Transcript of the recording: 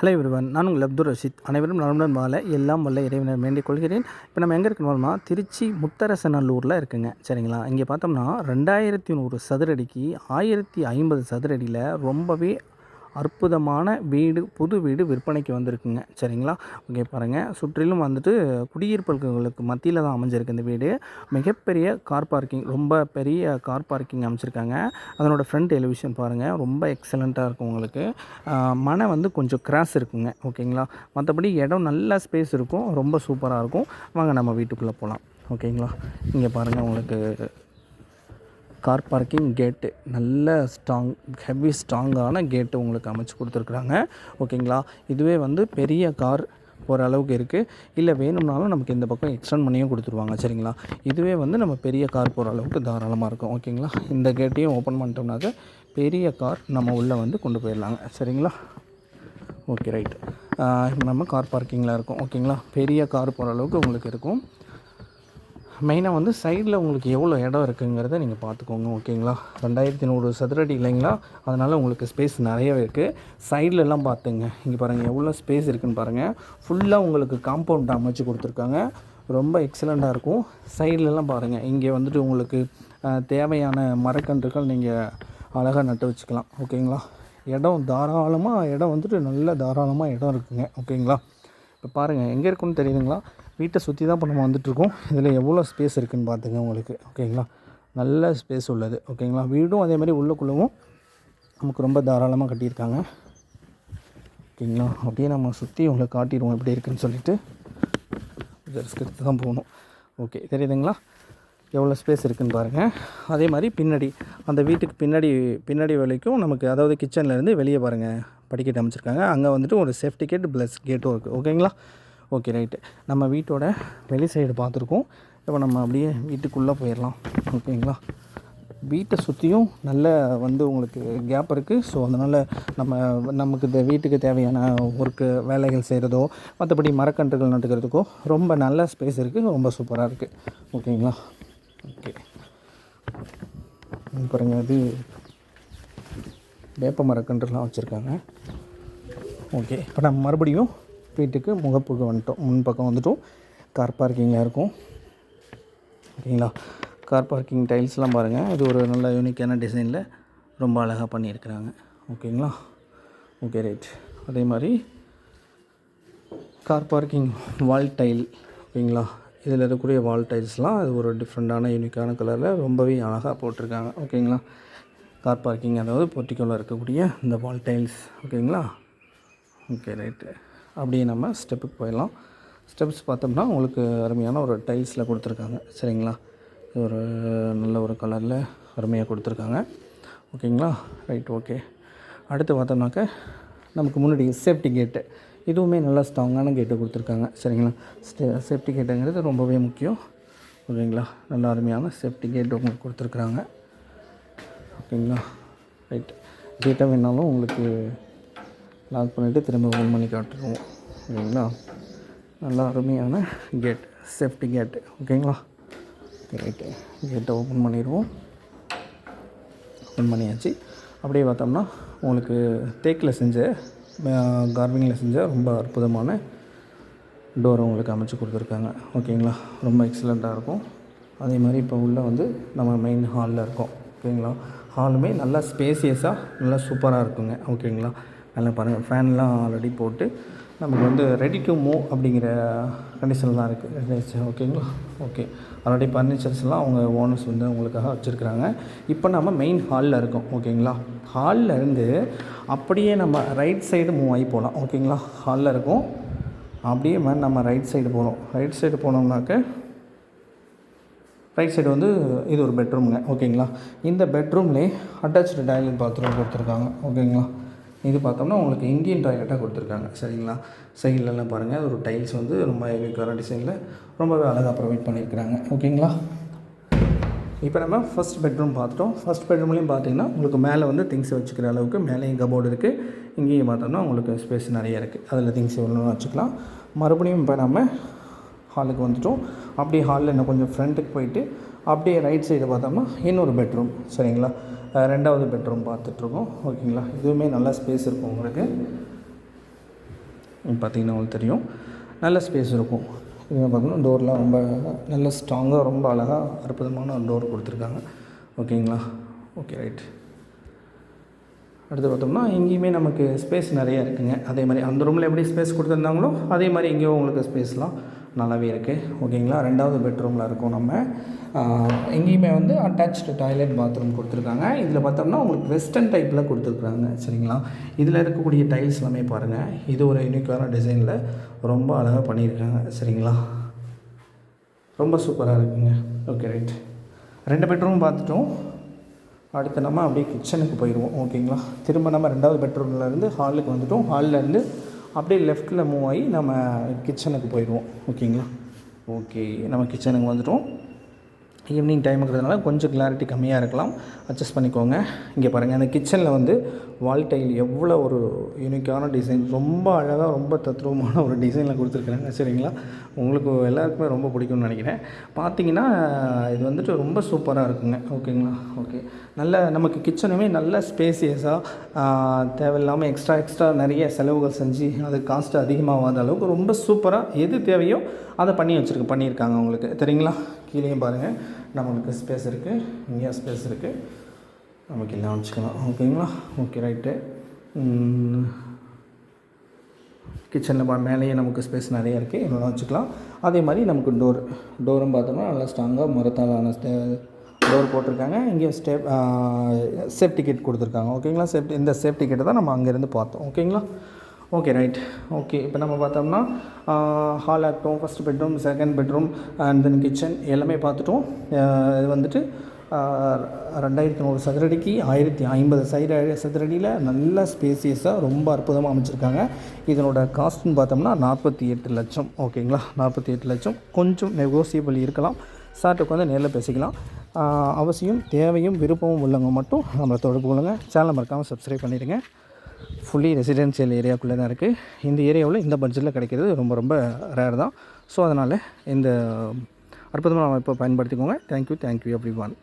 Hello everyone நான் உங்கள் அப்துல் ரஷீத். அனைவரும் நலமுடன் வாழ எல்லாம் வல்ல இறைவனர் வேண்டிக் கொள்கிறேன். இப்போ நம்ம எங்கே இருக்கணும்னா திருச்சி முத்தரசநல்லூரில் இருக்குங்க. சரிங்களா? இங்கே பார்த்தோம்னா ரெண்டாயிரத்தி நூறு சதுரடிக்கு ஆயிரத்தி ஐம்பது சதுரடியில் ரொம்பவே அற்புதமான வீடு புது வீடு விற்பனைக்கு வந்திருக்குங்க. சரிங்களா? ஓகே பாருங்கள் சுற்றிலும் வந்துட்டு குடியிருப்புகளுக்கு மத்தியில் தான் அமைஞ்சிருக்கு இந்த வீடு. மிகப்பெரிய கார் பார்க்கிங் ரொம்ப பெரிய கார் பார்க்கிங் அமைச்சிருக்காங்க. அதனோட ஃப்ரண்ட் எலிவிஷன் பாருங்கள் ரொம்ப எக்ஸலண்ட்டாக இருக்கும் உங்களுக்கு. மனை வந்து கொஞ்சம் கிராஸ் இருக்குங்க. ஓகேங்களா? மற்றபடி இடம் நல்ல ஸ்பேஸ் இருக்கும். ரொம்ப சூப்பராக இருக்கும். வாங்க நம்ம வீட்டுக்குள்ளே போகலாம் ஓகேங்களா? இங்கே பாருங்கள் உங்களுக்கு கார் பார்க்கிங் கேட்டு நல்ல ஸ்ட்ராங் ஹெவி ஸ்ட்ராங்கான கேட்டு உங்களுக்கு அமைச்சு கொடுத்துருக்குறாங்க. ஓகேங்களா? இதுவே வந்து பெரிய கார் ஓரளவுக்கு இருக்குது இல்லை வேணும்னாலும் நமக்கு இந்த பக்கம் எக்ஸ்டெண்ட் பண்ணியும் கொடுத்துருவாங்க. சரிங்களா? இதுவே வந்து நம்ம பெரிய கார் போகிற அளவுக்கு தாராளமாக இருக்கும். ஓகேங்களா? இந்த கேட்டையும் ஓப்பன் பண்ணிட்டோம்னாக்க பெரிய கார் நம்ம உள்ளே வந்து கொண்டு போயிடலாங்க. சரிங்களா? ஓகே ரைட் நம்ம கார் பார்க்கிங்கில் இருக்கும். ஓகேங்களா? பெரிய கார் போகிற அளவுக்கு உங்களுக்கு இருக்கும். மெயினாக வந்து சைடில் உங்களுக்கு எவ்வளோ இடம் இருக்குங்கிறத நீங்கள் பார்த்துக்கோங்க ஓகேங்களா ரெண்டாயிரத்தி நூறு சதுரடி இல்லைங்களா? அதனால் உங்களுக்கு ஸ்பேஸ் நிறையவே இருக்குது சைட்லலாம் எல்லாம் பார்த்துங்க. இங்கே பாருங்கள் எவ்வளோ ஸ்பேஸ் இருக்குதுன்னு பாருங்கள் ஃபுல்லாக உங்களுக்கு காம்பவுண்ட் அமைச்சு கொடுத்துருக்காங்க. ரொம்ப எக்ஸலண்ட்டாக இருக்கும். சைட்லலாம் பாருங்கள் இங்கே வந்துட்டு உங்களுக்கு தேவையான மரக்கன்றுகள் நீங்கள் அழகாக நட்டு வச்சுக்கலாம் ஓகேங்களா இடம் தாராளமாக இடம் வந்துட்டு நல்ல தாராளமாக இடம் இருக்குங்க ஓகேங்களா இப்போ பாருங்கள் எங்கே இருக்குன்னு தெரியுதுங்களா? வீட்டை சுற்றி தான் இப்போ நம்ம வந்துட்டுருக்கோம். இதில் எவ்வளோ ஸ்பேஸ் இருக்குதுன்னு பார்த்துங்க உங்களுக்கு. ஓகேங்களா நல்ல ஸ்பேஸ் உள்ளது. ஓகேங்களா வீடும் அதே மாதிரி உள்ளுக்குள்ளவும் நமக்கு ரொம்ப தாராளமாக கட்டியிருக்காங்க. ஓகேங்களா அப்படியே நம்ம சுற்றி உங்களுக்கு காட்டிடுவோம் எப்படி இருக்குன்னு சொல்லிட்டு. ரிஸ்க் எடுத்து தான் போகணும். ஓகே தெரியுதுங்களா? எவ்வளோ ஸ்பேஸ் இருக்குதுன்னு பாருங்கள் அதே மாதிரி பின்னாடி அந்த வீட்டுக்கு பின்னாடி பின்னாடி வரைக்கும் நமக்கு அதாவது கிச்சன்லேருந்து வெளியே பாருங்கள் படிக்கட்டு அமைச்சிருக்காங்க. அங்கே வந்துட்டு ஒரு சேஃப்டி கேட் ப்ளஸ் கேட்டும் இருக்குது ஓகேங்களா ஓகே ரைட்டு. நம்ம வீட்டோட வெளி சைடு பார்த்துருக்கோம். இப்போ நம்ம அப்படியே வீட்டுக்குள்ளே போயிடலாம். ஓகேங்களா? வீட்டை சுற்றியும் நல்ல வந்து உங்களுக்கு கேப் இருக்குது ஸோ அதனால் நம்ம நமக்கு இந்த வீட்டுக்கு தேவையான ஒர்க்கு வேலைகள் செய்கிறதோ மற்றபடி மரக்கன்றுகள் நட்டுக்கிறதுக்கோ ரொம்ப நல்ல ஸ்பேஸ் இருக்குது ரொம்ப சூப்பராக இருக்குது ஓகேங்களா? ஓகே. பாருங்க இது வேப்ப மரக்கன்றுலாம் வச்சுருக்காங்க. ஓகே இப்போ நம்ம மறுபடியும் வீட்டுக்கு முகப்புக்கு வந்துட்டோம். முன் பக்கம் வந்துட்டோம். கார் பார்க்கிங்கில் இருக்கும். ஓகேங்களா கார் பார்க்கிங் டைல்ஸ்லாம் பாருங்கள் இது ஒரு நல்ல யூனிக்கான டிசைனில் ரொம்ப அழகாக பண்ணியிருக்கிறாங்க. ஓகேங்களா ஓகே ரைட் அதே மாதிரி கார் பார்க்கிங் வால் டைல் ஓகேங்களா இதில் இருக்கக்கூடிய வால் டைல்ஸ்லாம் அது ஒரு டிஃப்ரெண்ட்டான யூனிக்கான கலரில் ரொம்பவே அழகாக போட்டிருக்காங்க. ஓகேங்களா கார் பார்க்கிங் அதாவது பொட்டிக்கோவில் இருக்கக்கூடிய இந்த வால் டைல்ஸ் ஓகேங்களா ஓகே ரைட்டு அப்படியே நம்ம ஸ்டெப்புக்கு போயிடலாம். ஸ்டெப்ஸ் பார்த்தோம்னா உங்களுக்கு அருமையான ஒரு டைல்ஸில் கொடுத்துருக்காங்க. சரிங்களா? இது ஒரு நல்ல ஒரு கலரில் அருமையாக கொடுத்துருக்காங்க. ஓகேங்களா? ரைட் ஓகே அடுத்து பார்த்தோம்னாக்க நமக்கு முன்னாடி சேஃப்டி கேட்டு இதுவுமே நல்லா ஸ்ட்ராங்கான கேட்டு கொடுத்துருக்காங்க. சரிங்களா? ஸ்டே சேஃப்டி கேட்டுங்கிறது ரொம்பவே முக்கியம். ஓகேங்களா? நல்ல அருமையான சேஃப்டி கேட்டு உங்களுக்கு கொடுத்துருக்குறாங்க. ஓகேங்களா? ரைட் கேட்டாக வேணாலும் உங்களுக்கு லாக் பண்ணிவிட்டு திரும்ப ஓன் பண்ணி காட்டுருவோம். ஓகேங்களா நல்லா அருமையான கேட் சேஃப்டி கேட்டு ஓகேங்களா ரைட்டு கேட்டை ஓப்பன் பண்ணிடுவோம் ஓப்பன் பண்ணியாச்சு. அப்படியே பார்த்தோம்னா உங்களுக்கு தேக்கில் செஞ்ச கார்விங்கில் செஞ்ச ரொம்ப அற்புதமான டோர் உங்களுக்கு அமைச்சு கொடுத்துருக்காங்க. ஓகேங்களா ரொம்ப எக்ஸலண்ட்டாக இருக்கும். அதே மாதிரி இப்போ உள்ளே வந்து நம்ம மெயின் ஹாலில் இருக்கோம். ஓகேங்களா ஹாலுமே நல்லா ஸ்பேசியஸாக நல்லா சூப்பராக இருக்குங்க. ஓகேங்களா எல்லாம் பாருங்கள் ஃபேன்லாம் ஆல்ரெடி போட்டு நமக்கு வந்து ரெடி டு மூவ் அப்படிங்கிற கண்டிஷனில் தான் இருக்குது ஓகேங்களா ஓகே ஆல்ரெடி ஃபர்னிச்சர்ஸ்லாம் அவங்க ஓனர்ஸ் வந்து உங்களுக்காக வச்சுருக்குறாங்க. இப்போ நம்ம மெயின் ஹாலில் இருக்கோம். ஓகேங்களா ஹாலில் இருந்து அப்படியே நம்ம ரைட் சைடு மூவ் ஆகி போகலாம். ஓகேங்களா ஹாலில் இருக்கும். அப்படியே நம்ம ரைட் சைடு போகிறோம் ரைட் சைடு போனோம்னாக்க ரைட் சைடு வந்து இது ஒரு பெட்ரூமுங்க ஓகேங்களா இந்த பெட்ரூம்லேயே அட்டாச்சு டாய்லெட் பாத்ரூம் கொடுத்துருக்காங்க. ஓகேங்களா இது பார்த்தோம்னா உங்களுக்கு இந்தியன் டாய்லெட்டாக கொடுத்துருக்காங்க. சரிங்களா? சைட்லலாம் பாருங்கள் ஒரு டைல்ஸ் வந்து ரொம்ப யூனிக்கான டிசைனில் ரொம்பவே அழகாக ப்ரொவைட் பண்ணியிருக்கிறாங்க. ஓகேங்களா? இப்போ நம்ம ஃபர்ஸ்ட் பெட்ரூம் பார்த்துட்டோம். ஃபஸ்ட் பெட்ரூம்லேயும் பார்த்தீங்கன்னா உங்களுக்கு மேலே வந்து திங்ஸ் வச்சுக்கிற அளவுக்கு மேலேயும் கபோர்டு இருக்குது இங்கேயும் பார்த்தோம்னா உங்களுக்கு ஸ்பேஸ் நிறைய இருக்குது அதில் திங்ஸ் எவ்வளோன்னு வச்சுக்கலாம். மறுபடியும் இப்போ நம்ம ஹாலுக்கு வந்துட்டோம். அப்படியே ஹாலில் இன்னும் கொஞ்சம் ஃப்ரண்ட்டுக்கு போயிட்டு அப்படியே ரைட் சைடு பார்த்தோம்னா இன்னொரு பெட்ரூம் சரிங்களா? ரெண்டாவது பெட்ரூம் பார்த்துட்ருக்கோம். ஓகேங்களா? இதுவுமே நல்லா ஸ்பேஸ் இருக்கும் உங்களுக்கு. பார்த்தீங்கன்னா உங்களுக்கு தெரியும். நல்ல ஸ்பேஸ் இருக்கும். இது பார்த்தீங்கன்னா டோர்லாம் ரொம்ப நல்ல ஸ்ட்ராங்காக ரொம்ப அழகாக அற்புதமான டோர் கொடுத்துருக்காங்க. ஓகேங்களா? ஓகே ரைட் அடுத்து பார்த்தோம்னா இங்கேயுமே நமக்கு ஸ்பேஸ் நிறைய இருக்குங்க. அதே மாதிரி அந்த ரூமில் எப்படி ஸ்பேஸ் கொடுத்துருந்தாங்களோ அதே மாதிரி இங்கேயும் உங்களுக்கு ஸ்பேஸ்லாம் நல்லாவே இருக்குது ஓகேங்களா? ரெண்டாவது பெட்ரூமில் இருக்கும் நம்ம. எங்கேயுமே வந்து அட்டாச்சு டாய்லெட் பாத்ரூம் கொடுத்துருக்காங்க. இதில் பார்த்தோம்னா உங்களுக்கு வெஸ்டர்ன் டைப்பில் கொடுத்துருக்குறாங்க சரிங்களா? இதில் இருக்கக்கூடிய டைல்ஸ் எல்லாமே பாருங்கள் இது ஒரு யூனிக்கான டிசைனில் ரொம்ப அழகாக பண்ணியிருக்காங்க. சரிங்களா? ரொம்ப சூப்பராக இருக்குங்க. ஓகே ரைட் ரெண்டு பெட்ரூம் பார்த்துட்டோம். அடுத்து நம்ம அப்படியே கிச்சனுக்கு போயிடுவோம் ஓகேங்களா? திரும்ப நம்ம ரெண்டாவது பெட்ரூம்லேருந்து ஹாலுக்கு வந்துட்டோம். ஹாலில் இருந்து அப்படியே லெஃப்ட்டில் மூவ் ஆகி நம்ம கிச்சனுக்கு போயிடுவோம். ஓகேங்களா ஓகே நம்ம கிச்சனுக்கு வந்துட்டோம். ஈவினிங் டைமுங்கிறதுனால கொஞ்சம் கிளாரிட்டி கம்மியாக இருக்கலாம். அட்ஜஸ்ட் பண்ணிக்கோங்க. இங்கே பாருங்கள் அந்த கிச்சனில் வந்து வால் டைல் எவ்வளோ ஒரு யூனிக்கான டிசைன் ரொம்ப அழகாக ரொம்ப தத்ரூபமான ஒரு டிசைனில் கொடுத்துருக்குறாங்க. சரிங்களா? உங்களுக்கு எல்லாருக்குமே ரொம்ப பிடிக்கும்னு நினைக்கிறேன். பார்த்தீங்கன்னா இது வந்துட்டு ரொம்ப சூப்பராக இருக்குங்க. ஓகேங்களா? ஓகே. நல்ல நமக்கு கிச்சனுமே நல்ல ஸ்பேசியஸாக தேவையில்லாமல் எக்ஸ்ட்ரா எக்ஸ்ட்ரா நிறைய செலவுகள் செஞ்சு அது காஸ்ட் அதிகமாகாத அளவுக்கு ரொம்ப சூப்பராக எது தேவையோ அதை பண்ணி வச்சுருக்கு பண்ணியிருக்காங்க உங்களுக்கு சரிங்களா? கீழேயும் பாருங்கள் நம்மளுக்கு ஸ்பேஸ் இருக்குது இங்கேயும் ஸ்பேஸ் இருக்குது நமக்கு எல்லாம் வச்சுக்கலாம். ஓகேங்களா ஓகே ரைட்டு கிச்சனில் பா மேலேயே நமக்கு ஸ்பேஸ் நிறைய இருக்குது இதெல்லாம் வச்சுக்கலாம். அதே மாதிரி நமக்கு டோர் டோரும் பார்த்தோம்னா நல்லா ஸ்ட்ராங்காக மரத்தாலான ஸ்டே டோர் போட்டிருக்காங்க. இங்கேயும் ஸ்டேப் சேஃப்டி கிட் கொடுத்துருக்காங்க. ஓகேங்களா சேஃப்டி இந்த சேஃப்டி கிட்டை தான் நம்ம அங்கேருந்து பார்த்தோம். ஓகேங்களா ஓகே ரைட் ஓகே இப்போ நம்ம பார்த்தோம்னா hall ஆக்டோம் first bedroom second bedroom and then kitchen எல்லாமே பார்த்துட்டோம். இது வந்துட்டு ரெண்டாயிரத்தி நூறு சதுரடிக்கு ஆயிரத்தி ஐம்பது சைடு சதுரடியில் நல்ல ஸ்பேசியஸாக ரொம்ப அற்புதமாக அமைச்சிருக்காங்க. இதனோட காஸ்ட்னு பார்த்தோம்னா நாற்பத்தி எட்டு லட்சம். ஓகேங்களா நாற்பத்தி எட்டு லட்சம். கொஞ்சம் நெகோசியபிள் இருக்கலாம். சார்ட்டு உட்காந்து நேரில் பேசிக்கலாம். அவசியம் தேவையும் விருப்பமும் உள்ளவங்க மட்டும் நம்மளை தொடர்பு கொள்ளுங்க. சேனலை மறக்காமல் சப்ஸ்கிரைப் பண்ணிடுங்க. ஃபுல்லி ரெசிடென்ஷியல் ஏரியாக்குள்ளே தான் இருக்குது இந்த ஏரியாவில் இந்த பட்ஜெட்டில் கிடைக்கிறது ரொம்ப ரொம்ப ரேர் தான். ஸோ அதனால் இந்த அற்புதமான அமைப்பை பயன்படுத்திக்கோங்க. Thank you thank you every one